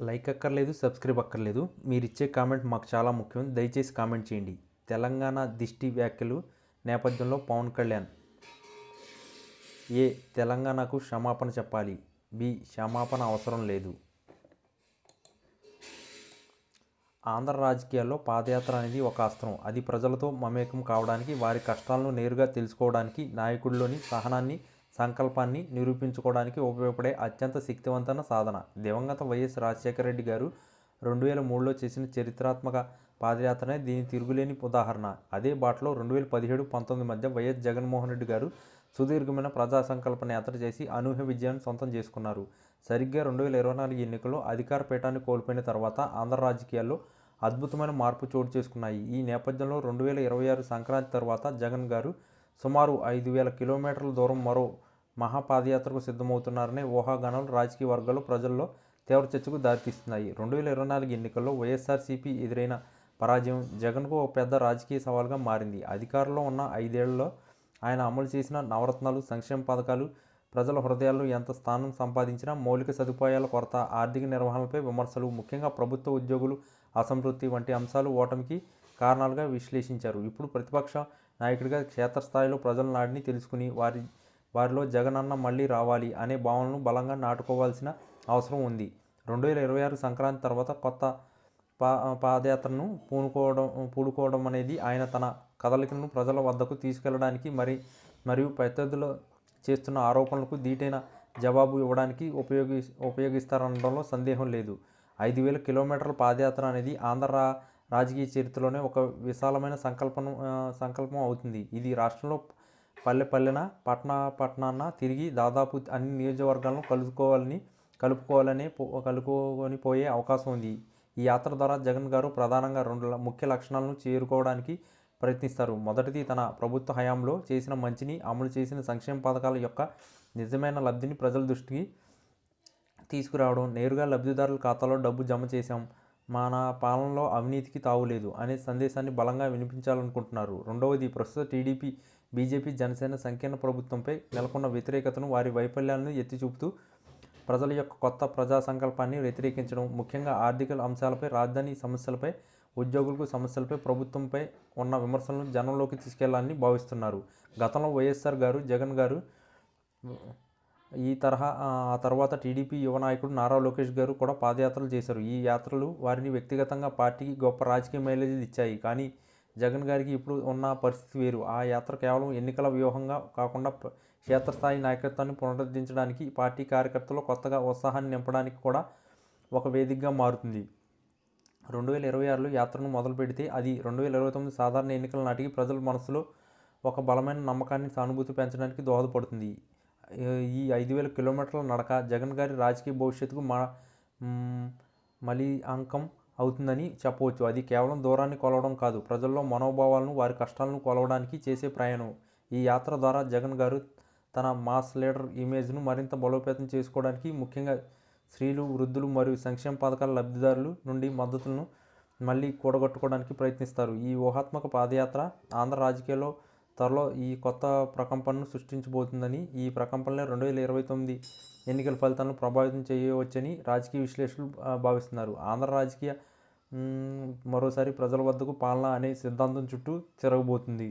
Like అక్కర్లేదు subscribe అక్కర్లేదు. మీరు ఇచ్చే కామెంట్ మాకు చాలా ముఖ్యం. దయచేసి కామెంట్ చేయండి. తెలంగాణ దిష్టి వ్యాఖ్యలు నేపథ్యంలో పవన్ కళ్యాణ్. ఏ తెలంగాణకు క్షమాపణ చెప్పాలి? బి క్షమాపణ అవసరం లేదు. ఆంధ్ర రాజకీయాల్లో పాదయాత్ర అనేది ఒక అస్త్రం. అది ప్రజలతో మమేకం కావడానికి వారి కష్టాలను నేరుగా తెలుసుకోవడానికి నాయకుడిలోని సహనాన్ని సంకల్పాన్ని నిరూపించుకోవడానికి ఉపయోగపడే అత్యంత శక్తివంతమైన సాధన. దివంగత వైఎస్ రాజశేఖర రెడ్డి గారు రెండు వేల మూడులో చేసిన చరిత్రాత్మక పాదయాత్రనే దీని తిరుగులేని ఉదాహరణ. అదే బాటలో రెండు వేల పదిహేడు పంతొమ్మిది మధ్య వైఎస్ జగన్మోహన్ రెడ్డి గారు సుదీర్ఘమైన ప్రజా సంకల్పన యాత్ర చేసి అనూహ్య విజయాన్ని సొంతం చేసుకున్నారు. సరిగ్గా రెండు వేల ఇరవై నాలుగు ఎన్నికల్లో అధికార పీఠాన్ని కోల్పోయిన తర్వాత ఆంధ్ర రాజకీయాల్లో అద్భుతమైన మార్పు చోటు చేసుకున్నాయి. ఈ నేపథ్యంలో రెండు వేల ఇరవై ఆరు సంక్రాంతి తర్వాత జగన్ గారు సుమారు ఐదు వేల కిలోమీటర్ల దూరం మరో మహాపాదయాత్రకు సిద్ధమవుతున్నారనే ఊహాగానాలు రాజకీయ వర్గాల్లో ప్రజల్లో తీవ్ర చర్చకు దారితీస్తున్నాయి. రెండు వేల ఇరవై నాలుగు ఎన్నికల్లో వైఎస్ఆర్సీపీ ఎదురైన పరాజయం జగన్కు ఒక పెద్ద రాజకీయ సవాల్గా మారింది. అధికారంలో ఉన్న ఐదేళ్ళలో ఆయన అమలు చేసిన నవరత్నాలు సంక్షేమ పథకాలు ప్రజల హృదయాల్లో ఎంత స్థానం సంపాదించినా మౌలిక సదుపాయాల కొరత ఆర్థిక నిర్వహణపై విమర్శలు ముఖ్యంగా ప్రభుత్వ ఉద్యోగులు అసంతృప్తి వంటి అంశాలు ఓటమికి కారణాలుగా విశ్లేషించారు. ఇప్పుడు ప్రతిపక్ష నాయకుడిగా క్షేత్రస్థాయిలో ప్రజల నాడిని తెలుసుకుని వారి వారిలో జగనన్న మళ్ళీ రావాలి అనే భావనను బలంగా నాటుకోవాల్సిన అవసరం ఉంది. రెండు వేల ఇరవై ఆరు సంక్రాంతి తర్వాత కొత్త పా పాదయాత్రను పూనుకోవడం పూడుకోవడం అనేది ఆయన తన కదలికలను ప్రజల వద్దకు తీసుకెళ్ళడానికి మరి మరియు ప్రత్యర్థులు చేస్తున్న ఆరోపణలకు దీటైన జవాబు ఇవ్వడానికి ఉపయోగి ఉపయోగిస్తారనడంలో సందేహం లేదు. ఐదు వేల కిలోమీటర్ల పాదయాత్ర అనేది ఆంధ్ర రాజకీయ చరిత్రలోనే ఒక విశాలమైన సంకల్పం సంకల్పం అవుతుంది. ఇది రాష్ట్రంలో పల్లె పల్లెన పట్టణ పట్టణాన్న తిరిగి దాదాపు అన్ని నియోజకవర్గాలను కలుసుకోవాలని కలుపుకోవాలని పో- కలుపుకొని పోయే అవకాశం ఉంది. ఈ యాత్ర ద్వారా జగన్ గారు ప్రధానంగా రెండు ముఖ్య లక్షణాలను చేరుకోవడానికి ప్రయత్నిస్తారు. మొదటిది తన ప్రభుత్వ హయాంలో చేసిన మంచిని అమలు చేసిన సంక్షేమ పథకాల యొక్క నిజమైన లబ్ధిని ప్రజల దృష్టికి తీసుకురావడం నేరుగా లబ్ధిదారుల ఖాతాలో డబ్బు జమ చేశాం. మన పాలనలో అవినీతికి తావులేదు అనే సందేశాన్ని బలంగా వినిపించాలనుకుంటున్నారు. రెండవది ప్రస్తుత టీడీపీ బీజేపీ జనసేన సంకీర్ణ ప్రభుత్వంపై నెలకొన్న వ్యతిరేకతను వారి వైఫల్యాలను ఎత్తి చూపుతూ ప్రజల యొక్క కొత్త ప్రజా సంకల్పాన్ని వ్యతిరేకించడం ముఖ్యంగా ఆర్థిక అంశాలపై రాజధాని సమస్యలపై ఉద్యోగులకు సమస్యలపై ప్రభుత్వంపై ఉన్న విమర్శలను జనంలోకి తీసుకెళ్ళాలని భావిస్తున్నారు. గతంలో వైఎస్ఆర్ గారు జగన్ గారు ఈ తరహా ఆ తర్వాత టీడీపీ యువ నాయకుడు నారా లోకేష్ గారు కూడా పాదయాత్రలు చేశారు. ఈ యాత్రలు వారిని వ్యక్తిగతంగా పార్టీకి గొప్ప రాజకీయ మైలేజ్ ఇచ్చాయి. కానీ జగన్ గారికి ఇప్పుడు ఉన్న పరిస్థితి వేరు. ఆ యాత్ర కేవలం ఎన్నికల వ్యూహంగా కాకుండా క్షేత్రస్థాయి నాయకత్వాన్ని పునరుద్ధరించడానికి పార్టీ కార్యకర్తలు కొత్తగా ఉత్సాహాన్ని నింపడానికి కూడా ఒక వేదికగా మారుతుంది. రెండు వేల ఇరవై ఆరులో యాత్రను మొదలు పెడితే అది రెండు వేల ఇరవై తొమ్మిది సాధారణ ఎన్నికల నాటికి ప్రజల మనసులో ఒక బలమైన నమ్మకాన్ని సానుభూతి పెంచడానికి దోహదపడుతుంది. ఈ- ఐదు వేల కిలోమీటర్ల నడక జగన్ గారి రాజకీయ భవిష్యత్తుకు మా మలి అంకం అవుతుందని చెప్పవచ్చు. అది కేవలం దూరాన్ని కొలవడం కాదు ప్రజల్లో మనోభావాలను వారి కష్టాలను కొలవడానికి చేసే ప్రయాణం. ఈ యాత్ర ద్వారా జగన్ గారు తన మాస్ లీడర్ ఇమేజ్ను మరింత బలోపేతం చేసుకోవడానికి ముఖ్యంగా స్త్రీలు వృద్ధులు మరియు సంక్షేమ పథకాల లబ్ధిదారులు నుండి మద్దతులను మళ్ళీ కూడగట్టుకోవడానికి ప్రయత్నిస్తారు. ఈ ఊహాత్మక పాదయాత్ర ఆంధ్ర రాజకీయాల్లో త్వరలో ఈ కొత్త ప్రకంపనను సృష్టించబోతుందని ఈ ప్రకంపనలే రెండు వేల ఇరవై తొమ్మిది ఎన్నికల ఫలితాలను ప్రభావితం చేయవచ్చని రాజకీయ విశ్లేషకులు భావిస్తున్నారు. ఆంధ్ర రాజకీయ మరోసారి ప్రజల వద్దకు పాలన అనే సిద్ధాంతం చుట్టూ తిరగబోతుంది.